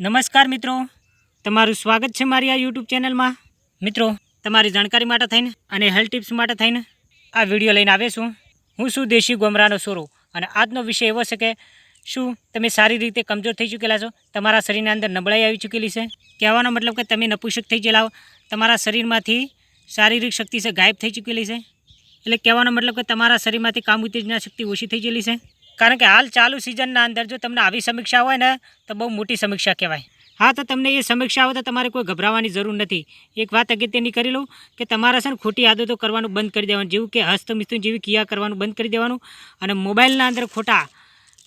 નમસ્કાર મિત્રો. તમારું સ્વાગત છે મારી આ યુટ્યુબ ચેનલમાં. મિત્રો, તમારી જાણકારી માટે થઈને અને હેલ્થ ટિપ્સ માટે થઈને આ વીડિયો લઈને આવે છું. હું શું દેશી ગોમરાનો સોરો અને આજનો વિષય એવો છે કે શું તમે સારી રીતે કમજોર થઈ ચૂકેલા છો? તમારા શરીરના અંદર નબળાઈ આવી ચૂકેલી છે? કહેવાનો મતલબ કે તમે નપુષક થઈ ગયેલા તમારા શરીરમાંથી શારીરિક શક્તિ છે, ગાયબ થઈ ચૂકેલી છે? એટલે કહેવાનો મતલબ કે તમારા શરીરમાંથી કામ ઉત્તેજના શક્તિ ઓછી થઈ ગયેલી છે? કારણ કે હાલ ચાલુ સિઝનના અંદર જો તમને આવી સમીક્ષા હોય ને, તો બહુ મોટી સમીક્ષા કહેવાય. હા, તો તમને એ સમીક્ષા આવે તો તમારે કોઈ ગભરાવાની જરૂર નથી. એક વાત અગત્યની કરી લઉં કે તમારા છે ને ખોટી આદતો કરવાનું બંધ કરી દેવાનું, જેવું કે હસ્તમિસ્તુ જેવી ક્રિયા કરવાનું બંધ કરી દેવાનું અને મોબાઈલના અંદર ખોટા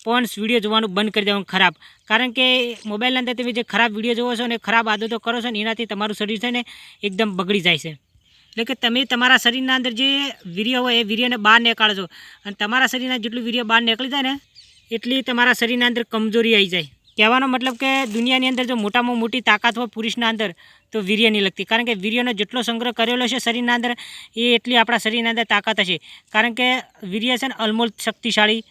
પોન્સ, વીડિયો જોવાનું બંધ કરી દેવાનું ખરાબ. કારણ કે મોબાઈલના અંદર તમે જે ખરાબ વીડિયો જોવો છો ને, ખરાબ આદતો કરો છો ને, એનાથી તમારું શરીર છે ને એકદમ બગડી જાય છે. એટલે કે તમે તમારા શરીરના અંદર જે વીર્ય હોય એ વીર્યને બહાર નીકાળો અને તમારા શરીરના જેટલું વીર્ય બહાર નીકળી જાય ને, એટલી તમારા શરીરના અંદર કમજોરી આવી જાય. કહેવાનો મતલબ કે દુનિયાની અંદર જો મોટામાં મોટી તાકાત હોય પુરુષના અંદર, તો વીર્ય નહીં લગતી. કારણ કે વીર્યનો જેટલો સંગ્રહ કરેલો છે શરીરના અંદર, એ એટલી આપણા શરીરના અંદર તાકાત હશે. કારણ કે વીર્ય છે ને અલમોલ શક્તિશાળી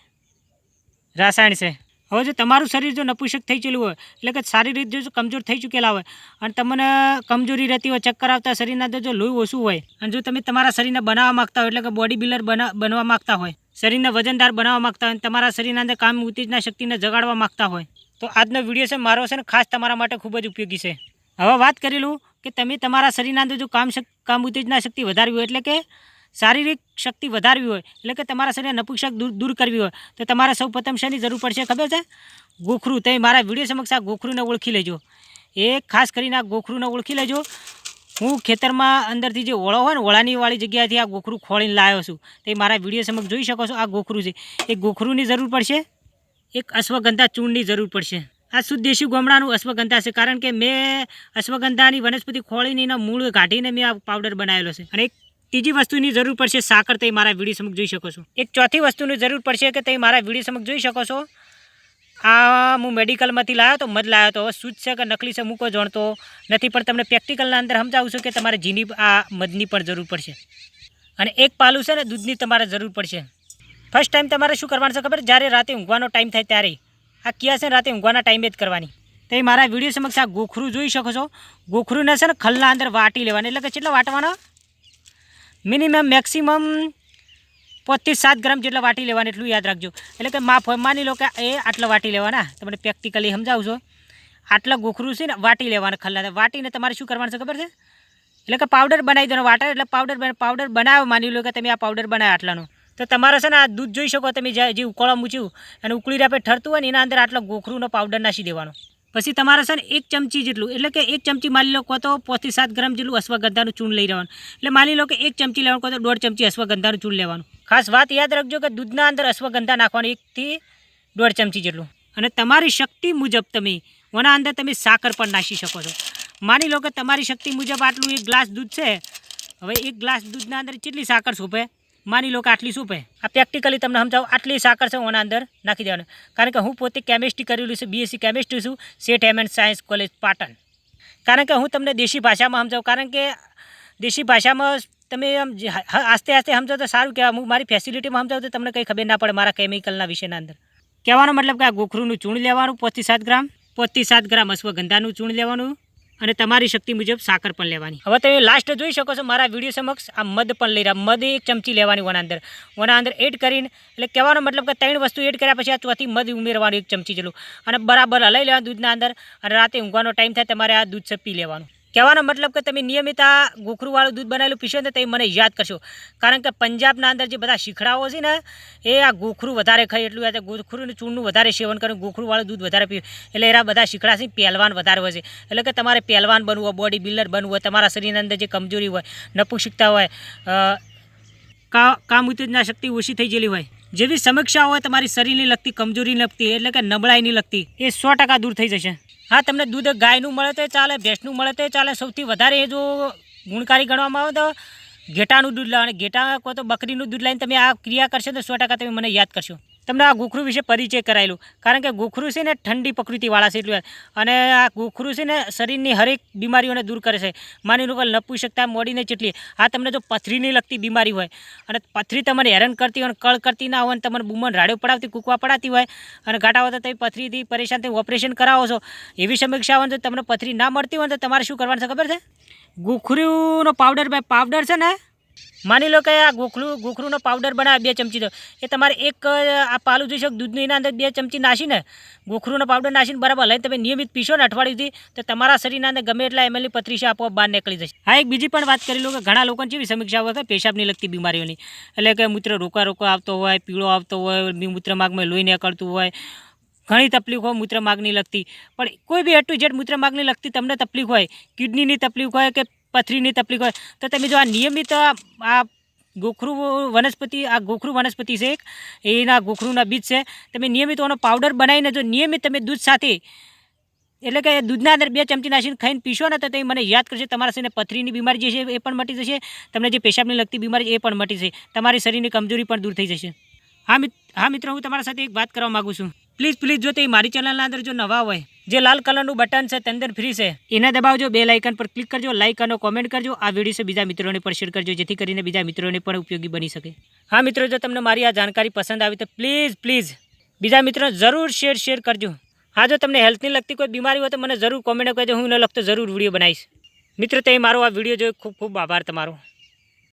રાસાયણ છે. હવે જો તમારું શરીર જો નપુષક થઈ ચેલું હોય, એટલે કે સારી રીતે જો કમજોર થઈ ચૂકેલા હોય, અને તમને કમજોરી રહેતી હોય, ચક્કર આવતા શરીરના જો લોહી ઓછું હોય, અને જો તમે તમારા શરીરને બનાવવા માગતા હોય, એટલે કે બોડી બિલ્ડર બના, બનવા માગતા હોય, શરીરને વજનદાર બનાવવા માગતા હોય, અને તમારા શરીરના અંદર કામ ઉત્તેજના શક્તિને જગાડવા માગતા હોય, તો આજનો વીડિયો છે મારો છે ને ખાસ તમારા માટે ખૂબ જ ઉપયોગી છે. હવે વાત કરેલું કે તમે તમારા શરીરના અંદર જો કામ કામ ઉત્તેજના શક્તિ વધારવી હોય, એટલે કે શારીરિક શક્તિ વધારવી હોય, એટલે કે તમારા શરીર નપુક્ષક દૂર દૂર કરવી હોય, તો તમારે સૌ પ્રથમ શેની જરૂર પડશે ખબર છે? ગોખરું. તમે મારા વીડિયો સમક્ષ આ ગોખરુંને ઓળખી લેજો. એ ખાસ કરીને આ ગોખરુંને ઓળખી લેજો. હું ખેતરમાં અંદરથી જે ઓળો હોય ને ઓળાની વાળી જગ્યાએથી આ ગોખરું ખોળીને લાવ્યો છું. તે મારા વીડિયો સમક્ષ જોઈ શકો છો આ ગોખરું છે. એ ગોખરુંની જરૂર પડશે. એક અશ્વગંધા ચૂર્ણની જરૂર પડશે. આ શુદ્ધ દેશી ગોમડાનું અશ્વગંધા છે. કારણ કે મેં અશ્વગંધાની વનસ્પતિ ખોળીને એના મૂળ કાઢીને મેં આ પાવડર બનાવેલો છે. અને એક ત્રીજી વસ્તુની જરૂર પડશે સાકર, તે મારા વીડિયો સમક્ષ જોઈ શકો છો. એક ચોથી વસ્તુની જરૂર પડશે કે તે મારા વીડિયો સમક્ષ જોઈ શકો છો. આ હું મેડિકલમાંથી લાવ્યો તો મધ લાવ્યો તો. હવે શુદ્ધ છે કે નકલી છે કોઈ જાણતો નથી, પણ તમને પ્રેક્ટિકલના અંદર સમજાવું છું કે તમારે જીની, આ મધની પણ જરૂર પડશે. અને એક પાલું છે ને, દૂધની તમારે જરૂર પડશે. ફર્સ્ટ ટાઈમ તમારે શું કરવાનું છે ખબર? જ્યારે રાતે ઊંઘવાનો ટાઈમ થાય ત્યારે. આ ક્યાં છે રાતે ઊંઘવાના ટાઈમે જ કરવાની. તો મારા વીડિયો સમક્ષ આ ગોખરું જોઈ શકો છો. ગોખરુંને છે ને, ખલના અંદર વાટી લેવાની. એટલે કે કેટલા વાટવાના? મિનિમમ મેક્સિમમ પાંચથી સાત ગ્રામ જેટલા વાટી લેવાના એટલું યાદ રાખજો. એટલે કે માફ માની લો કે એ આટલા વાટી લેવાના. તમને પ્રેક્ટિકલી સમજાવું છો. આટલા ગોખરું છે ને, વાટી લેવાના ખલ્લા વાટીને તમારે શું કરવાનું છે ખબર છે? એટલે કે પાવડર બનાવી દેવાનો. વાટર એટલે પાવડર પાવડર બનાવો. માની લો કે તમે આ પાવડર બનાવ્યા આટલાનો. તો તમારે છે ને આ દૂધ જોઈ શકો તમે જે જે ઉકળવા મૂચ્યું અને ઉકળી રાપે ઠરતું હોય ને, એના અંદર આટલો ગોખરુંનો પાવડર નાસી દેવાનો. પછી તમારે છે ને એક ચમચી જેટલું, એટલે કે એક ચમચી માની લો કહો તો પાંચથી સાત ગ્રામ જેટલું અશ્વગંધાનું ચૂન લઈ રહેવાનું એટલે માની લો કે એક ચમચી લેવાનું કહો તો દોઢ ચમચી અશ્વગંધાનું ચૂન લેવાનું. ખાસ વાત યાદ રાખજો કે દૂધના અંદર અશ્વગંધા નાખવાનું એકથી દોઢ ચમચી જેટલું. અને તમારી શક્તિ મુજબ તમે, ઓના અંદર તમે સાકર પણ નાખી શકો છો. માની લો કે તમારી શક્તિ મુજબ આટલું એક ગ્લાસ દૂધ છે, હવે એક ગ્લાસ દૂધના અંદર કેટલી સાકર સૂપે માની લો કે આટલી શું પે આ પ્રેક્ટિકલી તમને સમજાવું, આટલી સાકર છે ઓના અંદર નાખી દેવાનું. કારણ કે હું પોતે કેમિસ્ટ્રી કરેલું છું બીએસસી કેમિસ્ટ્રી છું Sheth M and science college Patan. કારણ કે હું તમને દેશી ભાષામાં સમજાવું, કારણ કે દેશી ભાષામાં તમે આમ આસ્તે આસ્તે સમજો તો સારું કહેવાય. હું મારી ફેસિલિટીમાં સમજાવું તો તમને કંઈ ખબર ના પડે મારા કેમિકલના વિષયના અંદર. કહેવાનો મતલબ કે આ ગોખરૂનું ચૂણ લેવાનું પાંચથી સાત ગ્રામ પાંચથી સાત ગ્રામ અશ્વગંધાનું ચૂણ લેવાનું અને તમારી શક્તિ મુજબ સાકર પણ લેવાની. હવે તમે લાસ્ટ જોઈ શકો છો મારા વીડિયો સમક્ષ આ મધ પણ લઈ રહ્યા મધ એક ચમચી લેવાની ઓના અંદર. ઓના અંદર એડ કરીને, એટલે કહેવાનો મતલબ કે ત્રણ વસ્તુ એડ કર્યા પછી આ ચોથી મધ ઉમેરવાનું એક ચમચી જેટલું. અને બરાબર હલાઈ લેવાનું દૂધના અંદર અને રાતે ઊંઘવાનો ટાઈમ થાય, તમારે આ દૂધ સપી લેવાનું. કહેવાનો મતલબ કે તમે નિયમિત આ ગોખરુવાળું દૂધ બનાવેલું પીશો ને તો મને યાદ કરશો. કારણ કે પંજાબના અંદર જે બધા શીખડાઓ છે ને, એ આ ગોખરું વધારે ખાય, એટલું યાદ ગોખરુંનું ચૂર્ણનું વધારે સેવન કરે ગોખરુવાળું દૂધ વધારે પીવે. એટલે એના બધા શીખડા છે પહેલવાન વધારે હોય છે. એટલે કે તમારે પહેલવાન બનવું હોય બોડી બિલ્ડર બનવું હોય, તમારા શરીરની અંદર જે કમજોરી હોય, નપુંસકતા હોય કામ ઉત્તેજના શક્તિ ઓછી થઈ ગયેલી હોય જેવી સમીક્ષા હોય તમારી શરીરની લગતી કમજોરી લગતી, એટલે કે નબળાઈની લગતી, એ સો દૂર થઈ જશે. હા, તમને દૂધ ગાયનું મળે તો ચાલે, ભેંસનું મળે તો ચાલે. સૌથી વધારે એ જો ગુણકારી ગણવામાં આવે તો ઘેટાનું દૂધ લાવવાનું ઘેટા કો તો બકરીનું દૂધ લઈને તમે આ ક્રિયા કરશો તો સો તમે મને યાદ કરશો. તમને આ ગુખરું વિશે પરિચય કરાયેલું. કારણ કે ગુખરું છે ને ઠંડી પ્રકૃતિવાળા છે એટલું. અને આ ગોખરું છે ને શરીરની હરેક બીમારીઓને દૂર કરે છે. માની લો કે નપુસકતા મોડીને ચેટલી આ તમને જો પથરીની લગતી બીમારી હોય. અને પથરી તમને હેરાન કરતી હોય, કળ કરતી ના હોય, તમને બુમન રાડ્યો પડાવતી, કૂકવા પડાતી હોય, અને ઘાટા હોય તમે પથરીથી પરેશાન થઈ ઓપરેશન કરાવો છો. એવી સમીક્ષા હોય તો તમને પથરી ના મળતી હોય તો તમારે શું કરવાનું છે ખબર છે? ગોખરુંનો પાવડર ભાઈ પાવડર છે ને? માની લો કે આ ગોખલું ગોખરુંનો પાવડર બનાવે બે ચમચી તો. એ તમારે એક આ પાલું જોઈ શકો, દૂધની એના અંદર બે ચમચી નાખીને ગોખરુંનો પાવડર નાખીને બરાબર લઈને તમે નિયમિત પીશો ને અઠવાડિયુંથી, તો તમારા શરીરના અંદર ગમે એટલા એમએલની પથરીશા આપોઆપ બહાર નીકળી જશે. હા, એક બીજી પણ વાત કરી લો કે ઘણા લોકોને જેવી સમીક્ષા હોય પેશાબની લગતી બીમારીઓની. એટલે કે મૂત્ર રોકા રોકા આવતો હોય, પીળો આવતો હોય, મૂત્ર માર્ગમાં લોહી નીકળતું હોય, ઘણી તકલીફ હોય મૂત્રમાર્ગની લગતી. પણ કોઈ બી એટલું જેટ મૂત્રમાર્ગની લગતી તમને તકલીફ હોય, કિડનીની તકલીફ હોય કે પથરીની તકલીફ હોય. તો તમે જો આ નિયમિત આ ગોખરું વનસ્પતિ, આ ગોખરું વનસ્પતિ છે એના ગોખરુંના બીજ છે. તમે નિયમિત એનો પાવડર બનાવીને જો નિયમિત તમે દૂધ સાથે, એટલે કે દૂધના અંદર બે ચમચી નાખીને ખાઈને પીશો ને તો તે મને યાદ કરશે તમારા શરીરને પથરીની બીમારી જે છે એ પણ મટી જશે, તમને જે પેશાબની લગતી બીમારી એ પણ મટી જશે. તમારી શરીરની કમજોરી પણ દૂર થઈ જશે. હા મિત્ર હા મિત્રો, હું તમારા સાથે એક વાત કરવા માગું છું. પ્લીઝ પ્લીઝ, જો તે મારી ચેનલના અંદર જો નવા હોય, જે લાલ કલરનું બટન છે તે અંદર ફ્રી છે, એને દબાવજો, બે લાઇકન પર ક્લિક કરજો, લાઇક અને કોમેન્ટ કરજો. આ વીડિયો છે બીજા મિત્રોને પણ શેર કરજો, જેથી કરીને બીજા મિત્રોને પણ ઉપયોગી બની શકે. હા, મિત્રો, જો તમને મારી આ જાણકારી પસંદ આવી તો પ્લીઝ પ્લીઝ, બીજા મિત્રો જરૂર શેર શેર કરજો. હા, જો તમને હેલ્થની લગતી કોઈ બીમારી હોય તો મને જરૂર કોમેન્ટ કરજો હું એને લગતો જરૂર વીડિયો બનાવીશ. મિત્રો, તે મારો આ વીડિયો જોઈ ખૂબ ખૂબ આભાર તમારો.